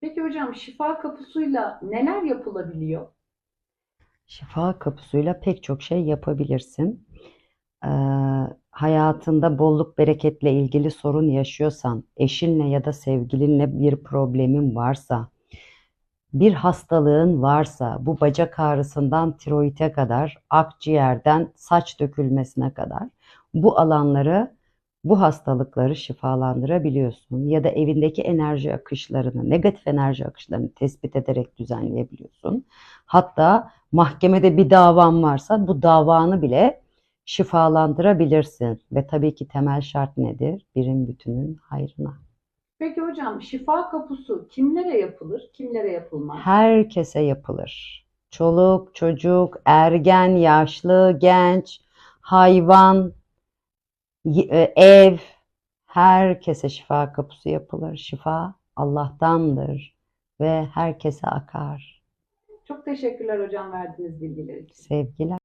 Peki hocam şifa kapısıyla neler yapılabiliyor? Şifa kapısıyla pek çok şey yapabilirsin. Ee, hayatında bolluk bereketle ilgili sorun yaşıyorsan, eşinle ya da sevgilinle bir problemin varsa, bir hastalığın varsa, bu bacak ağrısından tiroide kadar, akciğerden saç dökülmesine kadar bu alanları, bu hastalıkları şifalandırabiliyorsun. Ya da evindeki enerji akışlarını, negatif enerji akışlarını tespit ederek düzenleyebiliyorsun. Hatta mahkemede bir davan varsa bu davanı bile şifalandırabilirsin. Ve tabii ki temel şart nedir? Birin bütünün hayrına. Peki hocam şifa kapısı kimlere yapılır, kimlere yapılmaz? Herkese yapılır. Çoluk, çocuk, ergen, yaşlı, genç, hayvan, ev, herkese şifa kapısı yapılır. Şifa Allah'tandır ve herkese akar. Çok teşekkürler hocam verdiğiniz bilgiler için. Sevgiler.